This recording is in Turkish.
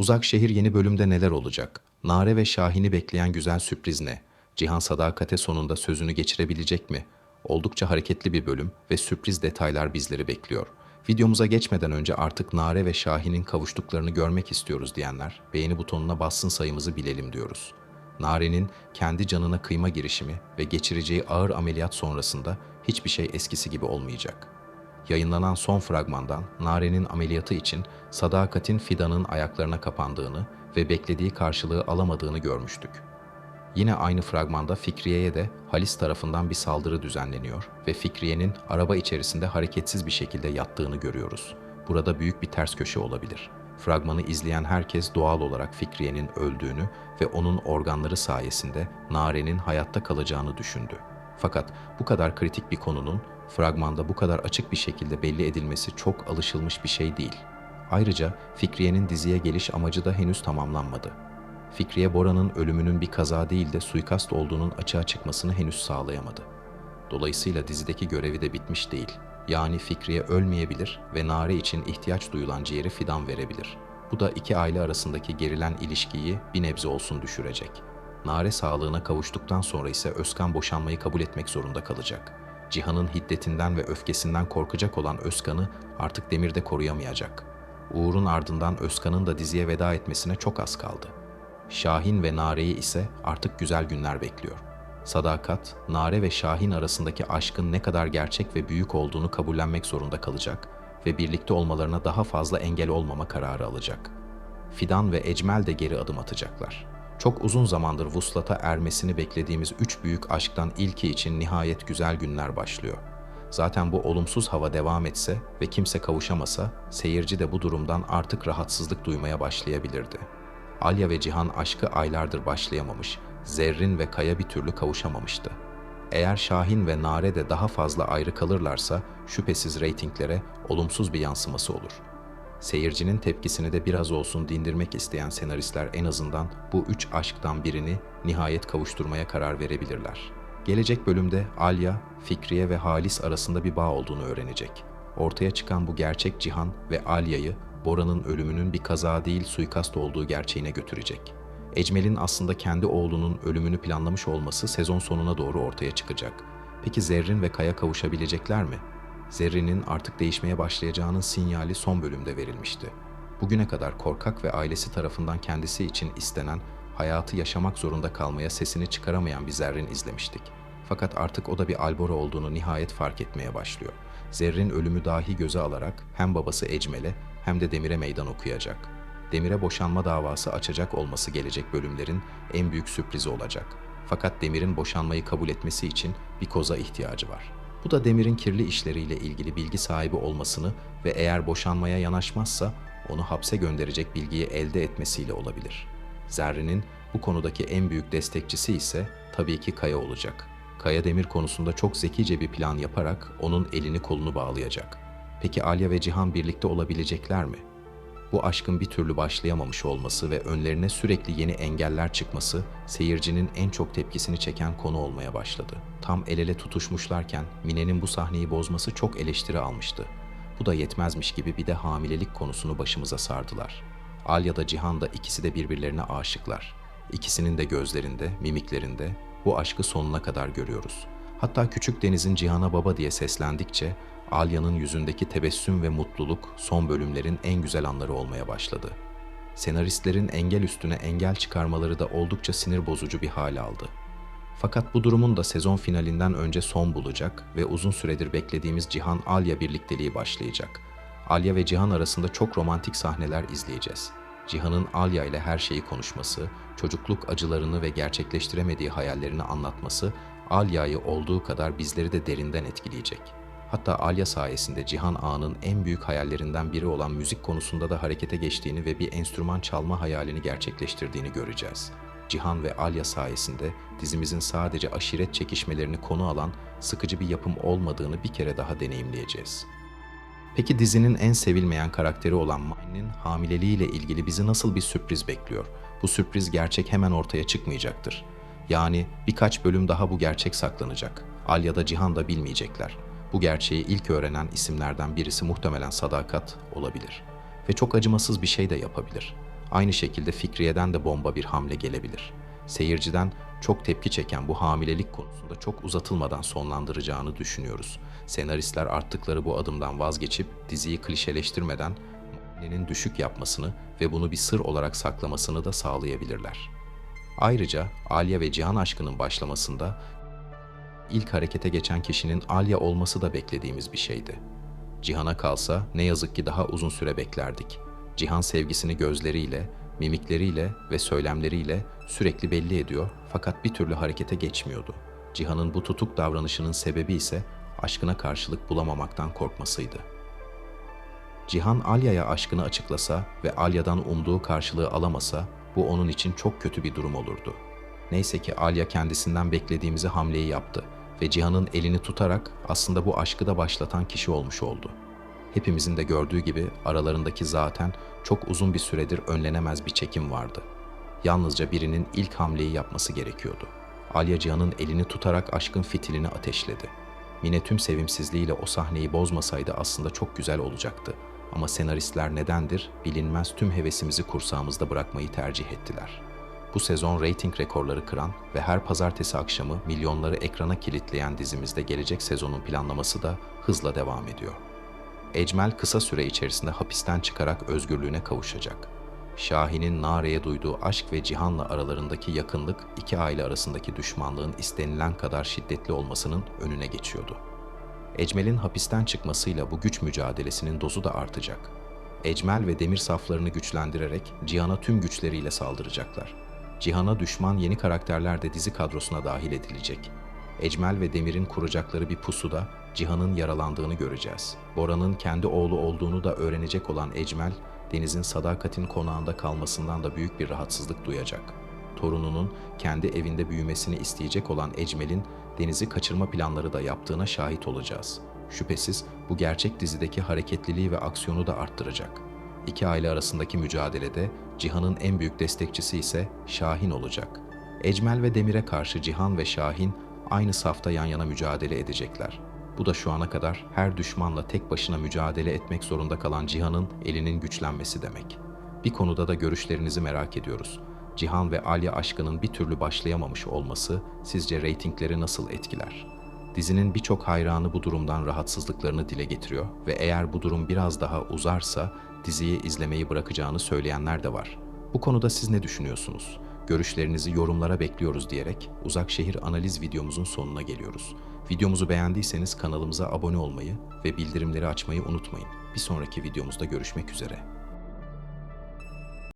Uzak şehir yeni bölümde neler olacak? Nare ve Şahin'i bekleyen güzel sürpriz ne? Cihan sadakate sonunda sözünü geçirebilecek mi? Oldukça hareketli bir bölüm ve sürpriz detaylar bizleri bekliyor. Videomuza geçmeden önce artık Nare ve Şahin'in kavuştuklarını görmek istiyoruz diyenler beğeni butonuna bassın sayımızı bilelim diyoruz. Nare'nin kendi canına kıyma girişimi ve geçireceği ağır ameliyat sonrasında hiçbir şey eskisi gibi olmayacak. Yayınlanan son fragmandan Nare'nin ameliyatı için Sadakat'in Fidan'ın ayaklarına kapandığını ve beklediği karşılığı alamadığını görmüştük. Yine aynı fragmanda Fikriye'ye de Halis tarafından bir saldırı düzenleniyor ve Fikriye'nin araba içerisinde hareketsiz bir şekilde yattığını görüyoruz. Burada büyük bir ters köşe olabilir. Fragmanı izleyen herkes doğal olarak Fikriye'nin öldüğünü ve onun organları sayesinde Nare'nin hayatta kalacağını düşündü. Fakat bu kadar kritik bir konunun fragmanda bu kadar açık bir şekilde belli edilmesi çok alışılmış bir şey değil. Ayrıca Fikriye'nin diziye geliş amacı da henüz tamamlanmadı. Fikriye Bora'nın ölümünün bir kaza değil de suikast olduğunun açığa çıkmasını henüz sağlayamadı. Dolayısıyla dizideki görevi de bitmiş değil. Yani Fikriye ölmeyebilir ve Nare için ihtiyaç duyulan ciğeri fidan verebilir. Bu da iki aile arasındaki gerilen ilişkiyi bir nebze olsun düşürecek. Nare sağlığına kavuştuktan sonra ise Özkan boşanmayı kabul etmek zorunda kalacak. Cihan'ın hiddetinden ve öfkesinden korkacak olan Özkan'ı artık Demir'de koruyamayacak. Uğur'un ardından Özkan'ın da diziye veda etmesine çok az kaldı. Şahin ve Nare'yi ise artık güzel günler bekliyor. Sadakat, Nare ve Şahin arasındaki aşkın ne kadar gerçek ve büyük olduğunu kabullenmek zorunda kalacak ve birlikte olmalarına daha fazla engel olmama kararı alacak. Fidan ve Ecmel de geri adım atacaklar. Çok uzun zamandır vuslata ermesini beklediğimiz üç büyük aşktan ilki için nihayet güzel günler başlıyor. Zaten bu olumsuz hava devam etse ve kimse kavuşamasa, seyirci de bu durumdan artık rahatsızlık duymaya başlayabilirdi. Alya ve Cihan aşkı aylardır başlayamamış, Zerrin ve Kaya bir türlü kavuşamamıştı. Eğer Şahin ve Nare de daha fazla ayrı kalırlarsa şüphesiz reytinglere olumsuz bir yansıması olur. Seyircinin tepkisini de biraz olsun dindirmek isteyen senaristler en azından bu üç aşktan birini nihayet kavuşturmaya karar verebilirler. Gelecek bölümde Alya, Fikriye ve Halis arasında bir bağ olduğunu öğrenecek. Ortaya çıkan bu gerçek Cihan ve Alya'yı Bora'nın ölümünün bir kaza değil suikast olduğu gerçeğine götürecek. Ecmel'in aslında kendi oğlunun ölümünü planlamış olması sezon sonuna doğru ortaya çıkacak. Peki Zerrin ve Kaya kavuşabilecekler mi? Zerrin'in artık değişmeye başlayacağının sinyali son bölümde verilmişti. Bugüne kadar korkak ve ailesi tarafından kendisi için istenen, hayatı yaşamak zorunda kalmaya sesini çıkaramayan bir Zerrin izlemiştik. Fakat artık o da bir Albora olduğunu nihayet fark etmeye başlıyor. Zerrin ölümü dahi göze alarak hem babası Ecmel'e hem de Demir'e meydan okuyacak. Demir'e boşanma davası açacak olması gelecek bölümlerin en büyük sürprizi olacak. Fakat Demir'in boşanmayı kabul etmesi için bir koza ihtiyacı var. Bu da Demir'in kirli işleriyle ilgili bilgi sahibi olmasını ve eğer boşanmaya yanaşmazsa onu hapse gönderecek bilgiyi elde etmesiyle olabilir. Zerrin'in bu konudaki en büyük destekçisi ise tabii ki Kaya olacak. Kaya Demir konusunda çok zekice bir plan yaparak onun elini kolunu bağlayacak. Peki Alya ve Cihan birlikte olabilecekler mi? Bu aşkın bir türlü başlayamamış olması ve önlerine sürekli yeni engeller çıkması seyircinin en çok tepkisini çeken konu olmaya başladı. Tam el ele tutuşmuşlarken Mine'nin bu sahneyi bozması çok eleştiri almıştı. Bu da yetmezmiş gibi bir de hamilelik konusunu başımıza sardılar. Alya da Cihan da ikisi de birbirlerine aşıklar. İkisinin de gözlerinde, mimiklerinde bu aşkı sonuna kadar görüyoruz. Hatta küçük Deniz'in Cihan'a baba diye seslendikçe Alya'nın yüzündeki tebessüm ve mutluluk son bölümlerin en güzel anları olmaya başladı. Senaristlerin engel üstüne engel çıkarmaları da oldukça sinir bozucu bir hal aldı. Fakat bu durumun da sezon finalinden önce son bulacak ve uzun süredir beklediğimiz Cihan Alya birlikteliği başlayacak. Alya ve Cihan arasında çok romantik sahneler izleyeceğiz. Cihan'ın Alya ile her şeyi konuşması, çocukluk acılarını ve gerçekleştiremediği hayallerini anlatması Alya'yı olduğu kadar bizleri de derinden etkileyecek. Hatta Alya sayesinde Cihan Ağa'nın en büyük hayallerinden biri olan müzik konusunda da harekete geçtiğini ve bir enstrüman çalma hayalini gerçekleştirdiğini göreceğiz. Cihan ve Alya sayesinde dizimizin sadece aşiret çekişmelerini konu alan sıkıcı bir yapım olmadığını bir kere daha deneyimleyeceğiz. Peki dizinin en sevilmeyen karakteri olan Mine'nin hamileliğiyle ilgili bizi nasıl bir sürpriz bekliyor? Bu sürpriz gerçek hemen ortaya çıkmayacaktır. Yani birkaç bölüm daha bu gerçek saklanacak. Alya da Cihan da bilmeyecekler. Bu gerçeği ilk öğrenen isimlerden birisi muhtemelen Sadakat olabilir. Ve çok acımasız bir şey de yapabilir. Aynı şekilde Fikriye'den de bomba bir hamle gelebilir. Seyirciden çok tepki çeken bu hamilelik konusunda çok uzatılmadan sonlandıracağını düşünüyoruz. Senaristler arttıkları bu adımdan vazgeçip diziyi klişeleştirmeden Muayyene'nin düşük yapmasını ve bunu bir sır olarak saklamasını da sağlayabilirler. Ayrıca Alya ve Cihan aşkının başlamasında ilk harekete geçen kişinin Alya olması da beklediğimiz bir şeydi. Cihan'a kalsa ne yazık ki daha uzun süre beklerdik. Cihan sevgisini gözleriyle, mimikleriyle ve söylemleriyle sürekli belli ediyor fakat bir türlü harekete geçmiyordu. Cihan'ın bu tutuk davranışının sebebi ise aşkına karşılık bulamamaktan korkmasıydı. Cihan Alya'ya aşkını açıklasa ve Alya'dan umduğu karşılığı alamasa bu onun için çok kötü bir durum olurdu. Neyse ki Alya kendisinden beklediğimizi hamleyi yaptı ve Cihan'ın elini tutarak aslında bu aşkı da başlatan kişi olmuş oldu. Hepimizin de gördüğü gibi aralarındaki zaten çok uzun bir süredir önlenemez bir çekim vardı. Yalnızca birinin ilk hamleyi yapması gerekiyordu. Alya Cihan'ın elini tutarak aşkın fitilini ateşledi. Mine tüm sevimsizliğiyle o sahneyi bozmasaydı aslında çok güzel olacaktı. Ama senaristler nedendir bilinmez tüm hevesimizi kursağımızda bırakmayı tercih ettiler. Bu sezon reyting rekorları kıran ve her pazartesi akşamı milyonları ekrana kilitleyen dizimizde gelecek sezonun planlaması da hızla devam ediyor. Ecmel kısa süre içerisinde hapisten çıkarak özgürlüğüne kavuşacak. Şahin'in Nare'ye duyduğu aşk ve Cihan'la aralarındaki yakınlık iki aile arasındaki düşmanlığın istenilen kadar şiddetli olmasının önüne geçiyordu. Ecmel'in hapisten çıkmasıyla bu güç mücadelesinin dozu da artacak. Ecmel ve Demir saflarını güçlendirerek Cihan'a tüm güçleriyle saldıracaklar. Cihan'a düşman yeni karakterler de dizi kadrosuna dahil edilecek. Ecmel ve Demir'in kuracakları bir pusuda Cihan'ın yaralandığını göreceğiz. Bora'nın kendi oğlu olduğunu da öğrenecek olan Ecmel, Deniz'in sadakatin konağında kalmasından da büyük bir rahatsızlık duyacak. Torununun kendi evinde büyümesini isteyecek olan Ecmel'in Deniz'i kaçırma planları da yaptığına şahit olacağız. Şüphesiz bu gerçek dizideki hareketliliği ve aksiyonu da arttıracak. İki aile arasındaki mücadelede Cihan'ın en büyük destekçisi ise Şahin olacak. Ecmel ve Demir'e karşı Cihan ve Şahin aynı safta yan yana mücadele edecekler. Bu da şu ana kadar her düşmanla tek başına mücadele etmek zorunda kalan Cihan'ın elinin güçlenmesi demek. Bir konuda da görüşlerinizi merak ediyoruz. Cihan ve Alya aşkının bir türlü başlayamamış olması sizce reytingleri nasıl etkiler? Dizinin birçok hayranı bu durumdan rahatsızlıklarını dile getiriyor ve eğer bu durum biraz daha uzarsa diziyi izlemeyi bırakacağını söyleyenler de var. Bu konuda siz ne düşünüyorsunuz? Görüşlerinizi yorumlara bekliyoruz diyerek Uzak Şehir analiz videomuzun sonuna geliyoruz. Videomuzu beğendiyseniz kanalımıza abone olmayı ve bildirimleri açmayı unutmayın. Bir sonraki videomuzda görüşmek üzere.